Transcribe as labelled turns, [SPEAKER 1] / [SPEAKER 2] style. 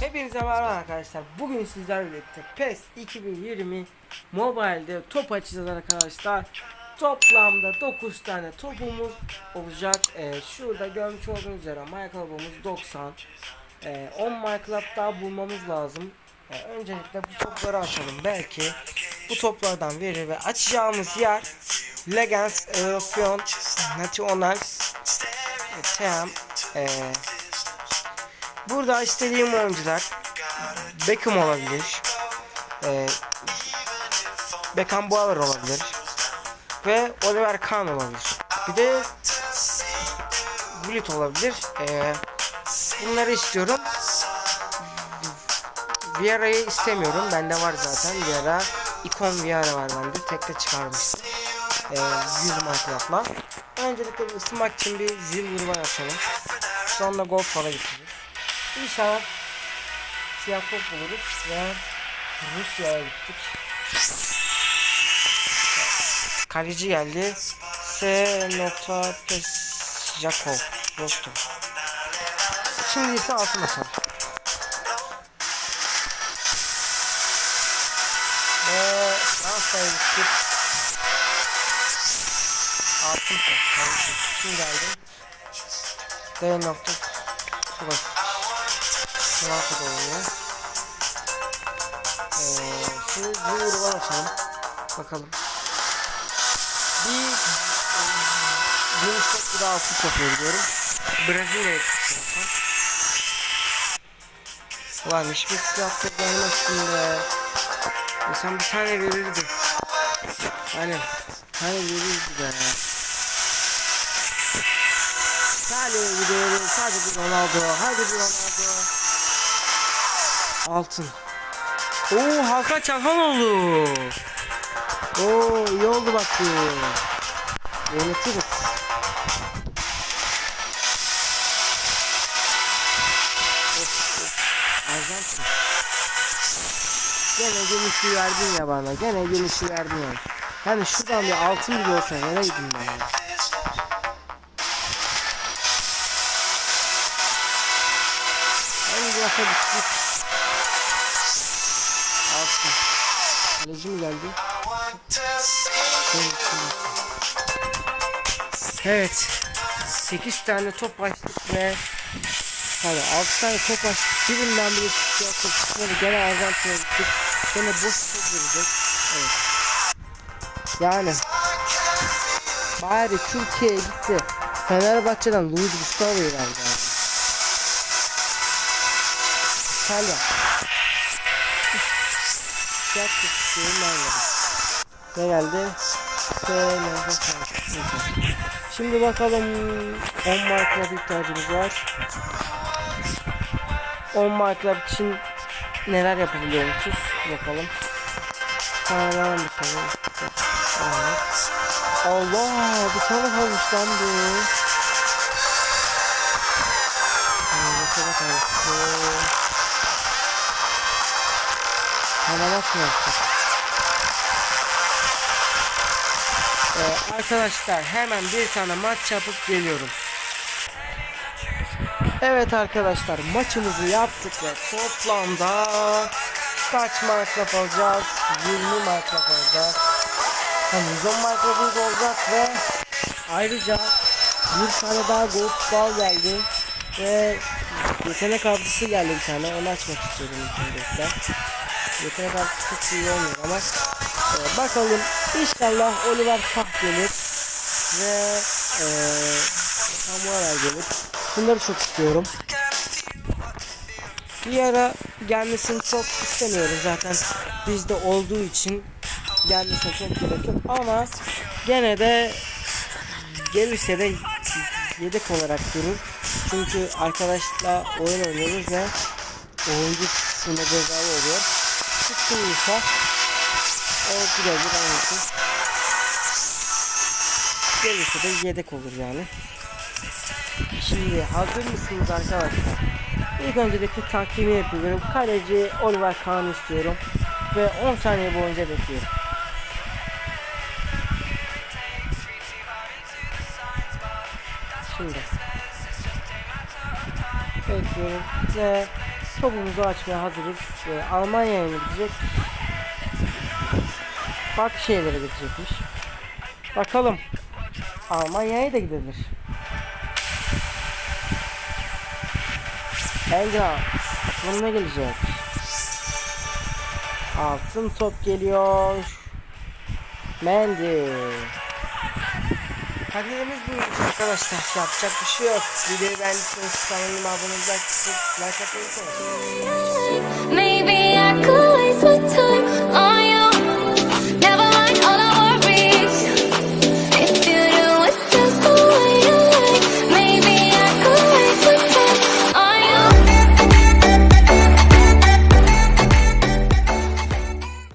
[SPEAKER 1] Hepinize merhaba arkadaşlar. Bugün sizlerle birlikte PES 2020 Mobile'de top açacağız arkadaşlar. Toplamda 9 tane topumuz olacak. Ee, şurada görmüş olduğunuz üzere MyClub'umuz 90. Ee, 10 MyClub daha bulmamız lazım. Ee, öncelikle bu topları açalım. Belki bu toplardan verir ve açacağımız yer Legends European Nationals Team ee, Burada istediğim oyuncular Beckham olabilir. Ee, Beckham Bauer olabilir. Ve Oliver Kahn olabilir. Bir de Gullit olabilir. Ee, bunları istiyorum. Vieira'yı istemiyorum. Bende var zaten. Vieira. ikon Vieira var bende. Tekte çıkarmıştım. Ee, 100 marklatla. Öncelikle ısınmak için bir zil vurma yapalım. Sonra golf falan getiririz. İnşallah siyah top buluruz ve Rusya'ya gittik. Kaleci geldi. S. Pesjakov. Rostov. Şimdi ise altın açalım. Fransa'ya gittik. Altın top. Kaleci. Kim geldi? D. Nokta Kovacic. Fransa'da oynuyor. Ee, şimdi bir vurma açalım. Bakalım. Bir Yunus bir altı top diyorum. Brezilya'ya çıkacağım. Ulan hiçbir silah gelmesin be. İnsan bir tane verirdi. Hani tane verirdi be. Hadi gidelim. Hadi bir Ronaldo. Hadi bir Ronaldo. Altın. Oo Hakan Çalhanoğlu. Oo iyi oldu bak bu. Yönetiriz. Of. Arjantin. Gene gümüşü verdin ya bana. Gene gümüşü verdin ya. Hani şuradan bir altın bile olsa nereye gideyim ben ya? Hangi lafa geldi? Evet. 8 tane top açtık ve Hadi 6 tane top. Birinden biri çıkıyor. Top. Gene Arjantin'e gittik. Gene boş top. Evet. Yani bari Türkiye'ye gitti. Fenerbahçe'den Luis Gustavo'yu verdi abi. İtalya. Siyah istiyorum ben yedim. Ne geldi? Şimdi bakalım 10 markla ihtiyacımız var. 10 marklar için neler yapabiliyormuşuz bakalım. Tamam bakalım. Evet. Allah tane kalmış lan bu. Tane kalmış. Hemen atmıyorsun. Ee, arkadaşlar hemen bir tane maç yapıp geliyorum. Evet arkadaşlar maçımızı yaptık ve toplamda kaç marka alacağız? 20 marka alacağız. Yani 110 markamız olacak ve ayrıca bir tane daha gold bal geldi ve yetenek avcısı geldi bir tane onu açmak istiyorum öncelikle. Yetenek avcısı çok iyi olmuyor ama e, bakalım inşallah Oliver Kah gelir ve e, Samuel gelir. Bunları çok istiyorum. Bir ara gelmesini çok istemiyorum zaten bizde olduğu için gelmesine çok gerek yok ama gene de gelirse de yedek olarak durur. Çünkü arkadaşla oyun oynuyoruz ve oyuncu sınırı cezalı oluyor. Tuttunuysa o birazcık aynısı. Gelirse de yedek olur yani. Şimdi hazır mısınız arkadaşlar? İlk öncelikle takvimi yapıyorum. Kaleci Oliver Kahn istiyorum. Ve 10 saniye boyunca bekliyorum. Şimdi. Bekliyorum. Ve topumuzu açmaya hazırız. Ve Almanya'ya gidecek? Farklı şeylere gidecekmiş. Bakalım. Almanya'ya da gidilir. Engra sonuna gelecek. Altın top geliyor. Mendy. Kaderimiz bu arkadaşlar. Yapacak bir şey yok. Videoyu beğendiyseniz kanalıma abone olmayı, like atmayı unutmayın.
[SPEAKER 2] Maybe I could waste my time.